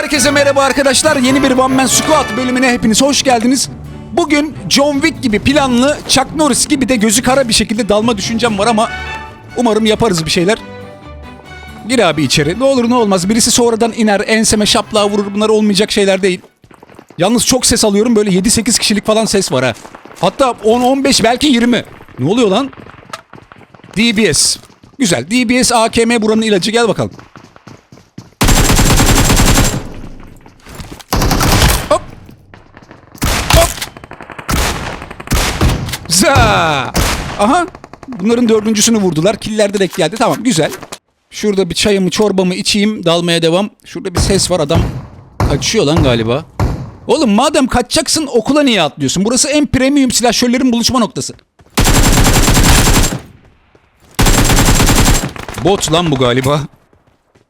Herkese merhaba arkadaşlar. Yeni bir One Man Squad bölümüne hepiniz hoş geldiniz. Bugün John Wick gibi planlı, Chuck Norris gibi de gözü kara bir şekilde dalma düşüncem var ama umarım yaparız bir şeyler. Gir abi içeri. Ne olur ne olmaz. Birisi sonradan iner, enseme şaplığa vurur. Bunlar olmayacak şeyler değil. Yalnız çok ses alıyorum. Böyle 7-8 kişilik falan ses var ha. Hatta 10-15 belki 20. Ne oluyor lan? DBS. Güzel. DBS AKM buranın ilacı. Gel bakalım. Aha. Bunların dördüncüsünü vurdular. Killer direkt geldi. Tamam güzel. Şurada bir çayımı çorbamı içeyim. Dalmaya devam. Şurada bir ses var. Adam kaçıyor lan galiba. Oğlum madem kaçacaksın okula niye atlıyorsun? Burası en premium silahşörlerin buluşma noktası. Bot lan bu galiba.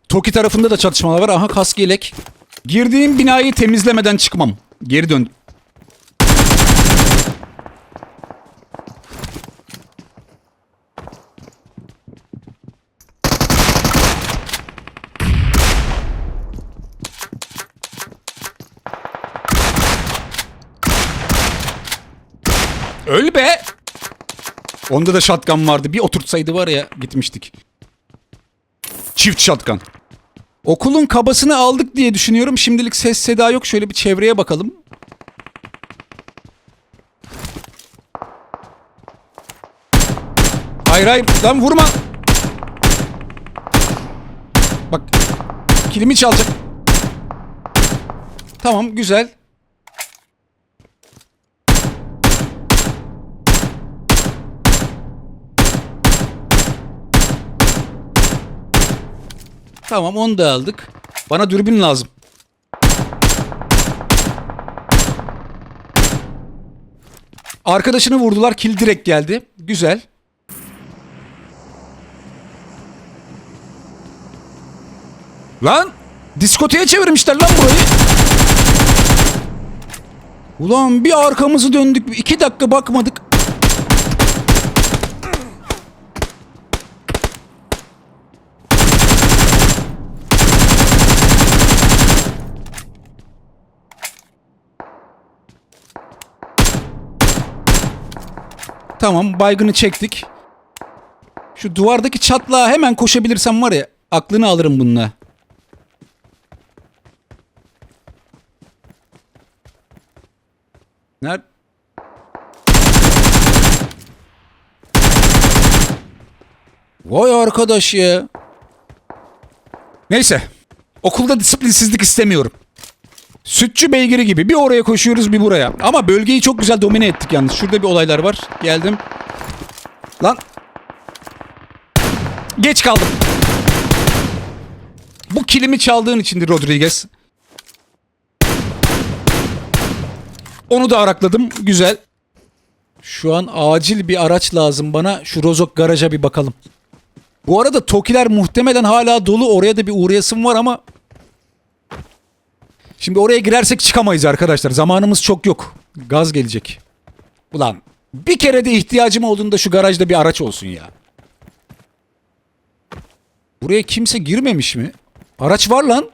Toki tarafında da çatışmalar var. Aha kask yelek. Girdiğim binayı temizlemeden çıkmam. Geri dön. Öl be! Onda da shotgun vardı. Bir oturtsaydı var ya gitmiştik. Çift shotgun. Okulun kabasını aldık diye düşünüyorum. Şimdilik ses seda yok. Şöyle bir çevreye bakalım. Hayır hayır lan vurma. Bak kilimi çalacak. Tamam güzel. Tamam onu da aldık. Bana dürbün lazım. Arkadaşını vurdular. Kill direkt geldi. Güzel. Lan! Diskoteye çevirmişler lan burayı. Ulan bir arkamızı döndük. iki dakika bakmadık. Tamam baygını çektik. Şu duvardaki çatlağa hemen koşabilirsem var ya aklını alırım bununla. Nerede? Vay arkadaş ya. Neyse. Okulda disiplinsizlik istemiyorum. Sütçü beygiri gibi bir oraya koşuyoruz bir buraya. Ama bölgeyi çok güzel domine ettik yalnız. Şurada bir olaylar var. Geldim. Lan. Geç kaldım. Bu kilimi çaldığın içindir Rodriguez. Onu da arakladım. Güzel. Şu an acil bir araç lazım bana. Şu Rozok garaja bir bakalım. Bu arada Tokiler muhtemelen hala dolu. Oraya da bir uğrayasım var ama Şimdi oraya girersek çıkamayız arkadaşlar. Zamanımız çok yok. Gaz gelecek. Ulan bir kere de ihtiyacım olduğunda şu garajda bir araç olsun ya. Buraya kimse girmemiş mi? Araç var lan.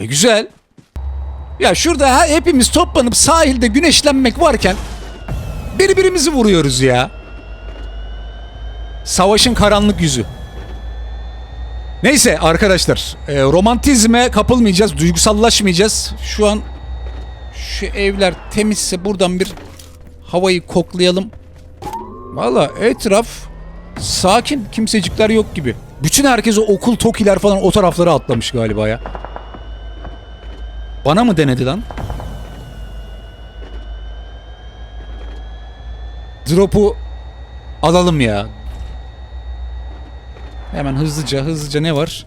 E güzel. Ya şurada hepimiz toplanıp sahilde güneşlenmek varken birbirimizi vuruyoruz ya. Savaşın karanlık yüzü. Neyse arkadaşlar e, romantizme kapılmayacağız, duygusallaşmayacağız. Şu an şu evler temizse buradan bir havayı koklayalım. Valla etraf sakin, kimsecikler yok gibi. Bütün herkes o okul tokiler falan o taraflara atlamış galiba ya. Bana mı denedi lan? Drop'u alalım ya. Hemen hızlıca hızlıca ne var?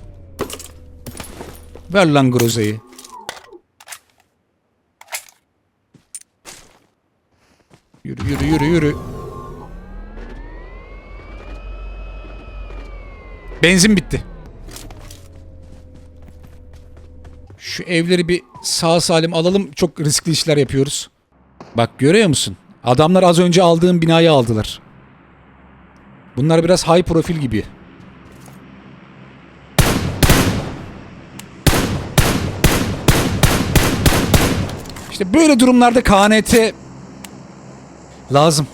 Ver lan Groza'yı. Yürü yürü yürü yürü. Benzin bitti. Şu evleri bir sağ salim alalım. Çok riskli işler yapıyoruz. Bak görüyor musun? Adamlar az önce aldığım binayı aldılar. Bunlar biraz high profil gibi. İşte böyle durumlarda KNT lazım.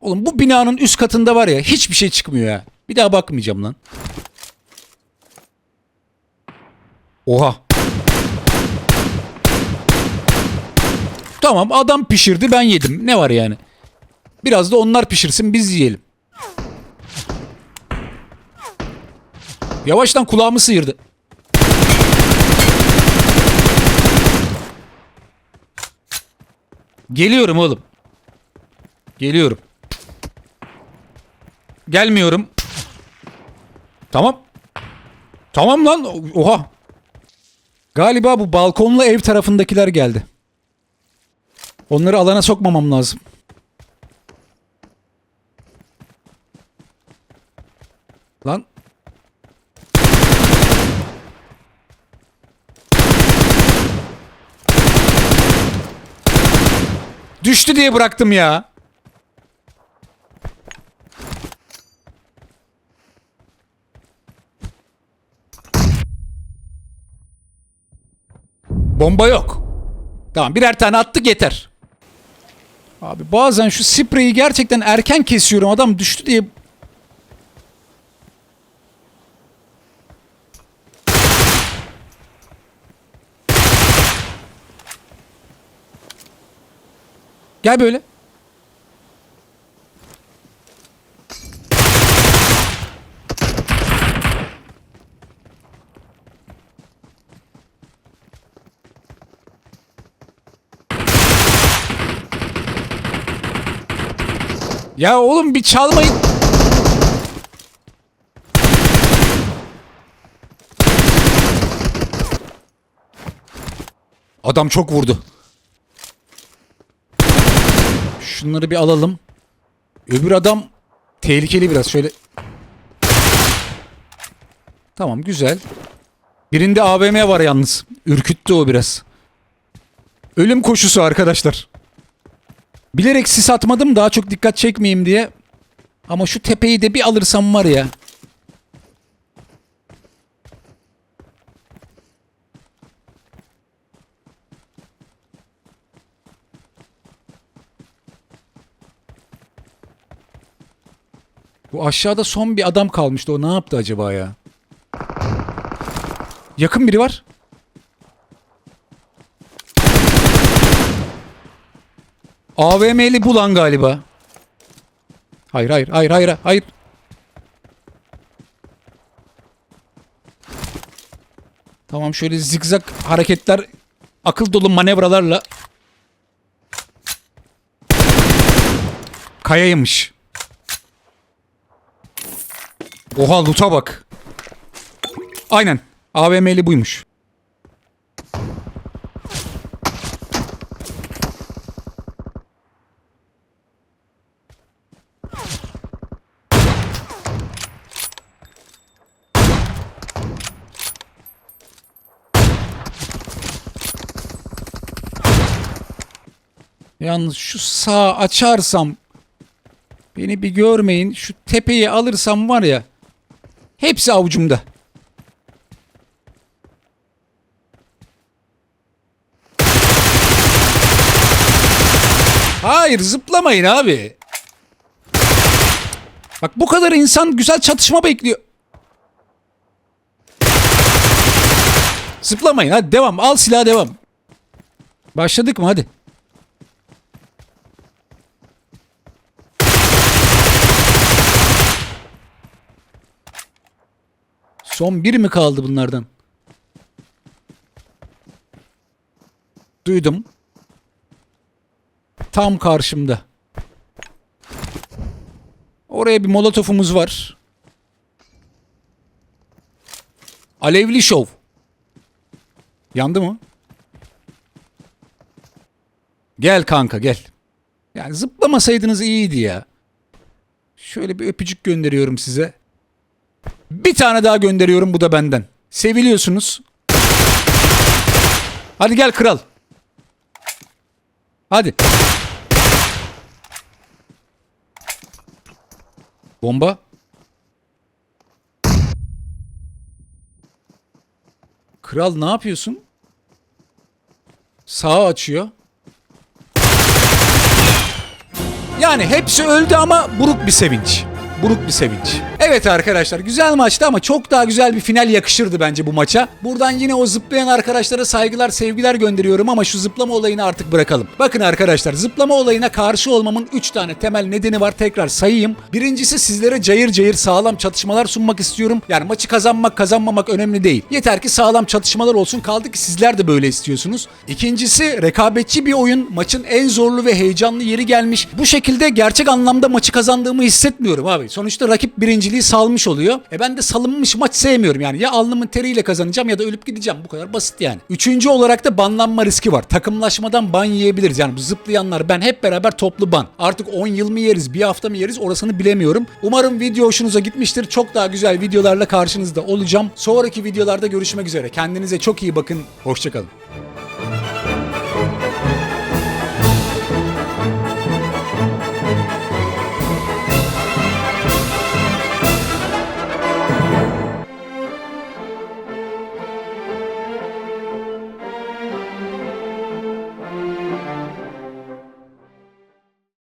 Oğlum bu binanın üst katında var ya hiçbir şey çıkmıyor ya. Bir daha bakmayacağım lan. Oha. Tamam adam pişirdi ben yedim. Ne var yani? Biraz da onlar pişirsin biz yiyelim. Yavaştan kulağımı sıyırdı. Geliyorum oğlum. Geliyorum. Gelmiyorum. Tamam. Tamam lan. Oha. Galiba bu balkonlu ev tarafındakiler geldi. Onları alana sokmamam lazım. Lan. Düştü diye bıraktım ya. Bomba yok. Tamam birer tane attık yeter. Abi bazen şu spreyi gerçekten erken kesiyorum. Adam düştü diye Gel böyle. Ya oğlum bir çalmayın. Adam çok vurdu. Şunları bir alalım. Öbür adam tehlikeli biraz. Şöyle. Tamam güzel. Birinde AVM var yalnız. Ürküttü o biraz. Ölüm koşusu arkadaşlar. Bilerek sis atmadım daha çok dikkat çekmeyeyim diye. Ama şu tepeyi de bir alırsam var ya. Bu aşağıda son bir adam kalmıştı. O ne yaptı acaba ya? Yakın biri var. AVM'li bulan galiba. Hayır hayır hayır hayır hayır. Tamam şöyle zigzag hareketler akıl dolu manevralarla kayaymış. Oha loot'a bak. Aynen. AVM'li buymuş. Yalnız şu sağ açarsam beni bir görmeyin. Şu tepeyi alırsam var ya hepsi avucumda. Hayır zıplamayın abi. Bak bu kadar insan güzel çatışma bekliyor. Zıplamayın hadi devam al silah devam. Başladık mı hadi. Son bir mi kaldı bunlardan? Duydum. Tam karşımda. Oraya bir molotofumuz var. Alevli şov. Yandı mı? Gel kanka gel. Yani zıplamasaydınız iyiydi ya. Şöyle bir öpücük gönderiyorum size. Bir tane daha gönderiyorum bu da benden. Seviliyorsunuz. Hadi gel kral. Hadi. Bomba. Kral ne yapıyorsun? Sağa açıyor. Yani hepsi öldü ama buruk bir sevinç. Buruk bir sevinç. Evet arkadaşlar güzel maçtı ama çok daha güzel bir final yakışırdı bence bu maça. Buradan yine o zıplayan arkadaşlara saygılar sevgiler gönderiyorum ama şu zıplama olayını artık bırakalım. Bakın arkadaşlar zıplama olayına karşı olmamın 3 tane temel nedeni var tekrar sayayım. Birincisi sizlere cayır cayır sağlam çatışmalar sunmak istiyorum. Yani maçı kazanmak kazanmamak önemli değil. Yeter ki sağlam çatışmalar olsun kaldı ki sizler de böyle istiyorsunuz. İkincisi rekabetçi bir oyun. Maçın en zorlu ve heyecanlı yeri gelmiş. Bu şekilde gerçek anlamda maçı kazandığımı hissetmiyorum abi. Sonuçta rakip birinciliği salmış oluyor. E ben de salınmış maç sevmiyorum yani. Ya alnımın teriyle kazanacağım ya da ölüp gideceğim. Bu kadar basit yani. Üçüncü olarak da banlanma riski var. Takımlaşmadan ban yiyebiliriz. Yani bu zıplayanlar ben hep beraber toplu ban. Artık 10 yıl mı yeriz, bir hafta mı yeriz orasını bilemiyorum. Umarım video hoşunuza gitmiştir. Çok daha güzel videolarla karşınızda olacağım. Sonraki videolarda görüşmek üzere. Kendinize çok iyi bakın. Hoşçakalın.